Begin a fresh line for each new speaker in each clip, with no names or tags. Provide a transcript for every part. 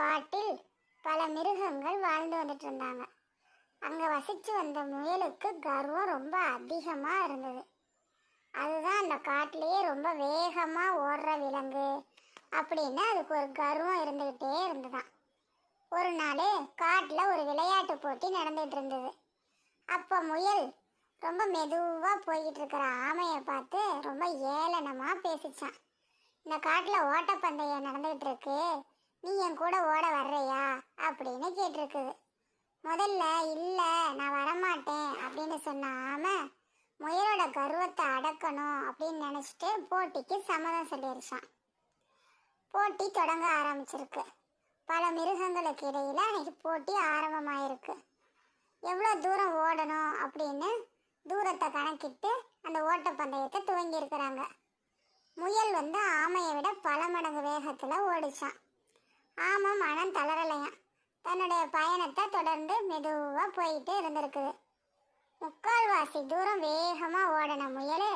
காட்டில் பல மிருகங்கள் வாழ்ந்து வந்துட்டு இருந்தாங்க அங்கே வசித்து வந்த முயலுக்கு கர்வம் ரொம்ப அதிகமாக இருந்தது. அதுதான் அந்த காட்டிலேயே ரொம்ப வேகமாக ஓடுற விலங்கு அப்படின்னு அதுக்கு ஒரு கர்வம் இருந்துக்கிட்டே இருந்துதான் ஒரு நாள் காட்டில் ஒரு விளையாட்டு போட்டி நடந்துட்டு இருந்தது. அப்போ முயல் ரொம்ப மெதுவாக போய்கிட்டு இருக்கிற ஆமையை பார்த்து ரொம்ப ஏளனமாக பேசிச்சான். இந்த காட்டில் ஓட்டப்பந்தயம் நடந்துகிட்டு இருக்கு. நீ என் கூட ஓட வர்றியா? அப்படின்னு கேட்டிருக்குது. முதல்ல இல்லை நான் வரமாட்டேன் அப்படின்னு சொன்னாம ஆமை முயலோட கர்வத்தை அடக்கணும் அப்படின்னு நினச்சிட்டு போட்டிக்கு சம்மதம் சொல்லிருச்சான். போட்டி தொடங்க ஆரம்பிச்சிருக்கு. பல மிருகங்களுக்கு இடையில் அன்னைக்கு போட்டி ஆரம்பமாயிருக்கு. எவ்வளோ தூரம் ஓடணும் அப்படின்னு தூரத்தை கணக்கிட்டு அந்த ஓட்டப்பந்தயத்தை துவங்கியிருக்கிறாங்க. முயல் வந்து ஆமையை விட பல மடங்கு வேகத்தில் ஓடிச்சான். ஆமாம் மனம் தளரலையாம் தன்னுடைய பயணத்தை தொடர்ந்து மெதுவாக போயிட்டு இருந்திருக்குது. முக்கால்வாசி தூரம் வேகமாக ஓடின முயல்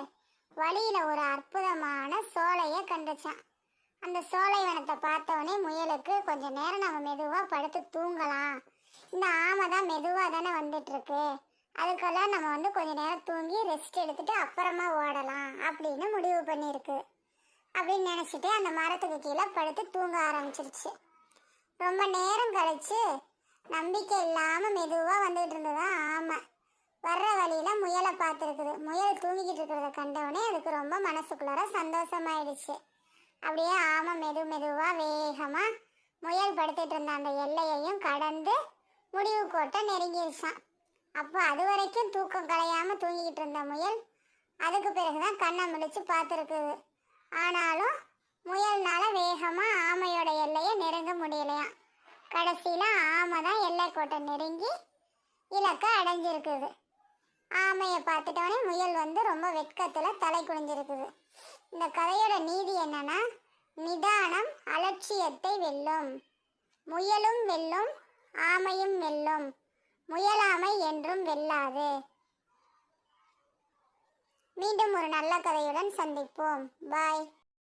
வழியில் ஒரு அற்புதமான சோலையை கண்டுச்சான். அந்த சோலைவனத்தை பார்த்தவொடனே முயலுக்கு கொஞ்சம் நேரம் நம்ம மெதுவாக படுத்து தூங்கலாம். இந்த ஆமை தான் மெதுவாக தானே வந்துட்டுருக்கு. அதுக்கெல்லாம் நம்ம வந்து கொஞ்ச நேரம் தூங்கி ரெஸ்ட் எடுத்துட்டு அப்புறமா ஓடலாம் அப்படின்னு முடிவு பண்ணியிருக்கு. அப்படின்னு நினச்சிட்டு அந்த மரத்துக்கு கீழே படுத்து தூங்க ஆரம்பிச்சிருச்சு. ரொம்ப நேரம் கழிச்சு நம்பிக்கை இல்லாமல் மெதுவாக வந்துகிட்டு இருந்ததா? ஆமை. வர்ற வழியில் முயலை பார்த்துருக்குது. முயல் தூங்கிக்கிட்டு இருக்கிறத கண்டவுடனே அதுக்கு ரொம்ப மனசுக்குள்ளார சந்தோஷமாயிடுச்சு. அப்படியே ஆமை மெது மெதுவாக வேகமாக முயல் படுத்துட்டு இருந்த அந்த எல்லையையும் கடந்து முடிவு கோட்டை நெருங்கிருச்சான். அப்போ அது வரைக்கும் தூக்கம் கலையாமல் தூங்கிக்கிட்டு இருந்த முயல் அதுக்கு பிறகுதான் கண்ணை முடிச்சு பார்த்துருக்குது. ஆனாலும் கடைசியில் ஆமை தான் எல்லை கோட்டை நெருங்கி இலக்கை அடைஞ்சிருக்குது. ஆமையை பார்த்துட்டோன்னே முயல் வந்து ரொம்ப வெட்கத்தில் தலை குனிஞ்சிருக்குது. இந்த கதையோட நீதி என்னன்னா நிதானம் அலட்சியத்தை வெல்லும். முயலும் வெல்லும் ஆமையும் வெல்லும். முயலாமை என்றும் வெல்லாது. மீண்டும் ஒரு நல்ல கதையுடன் சந்திப்போம். பாய்.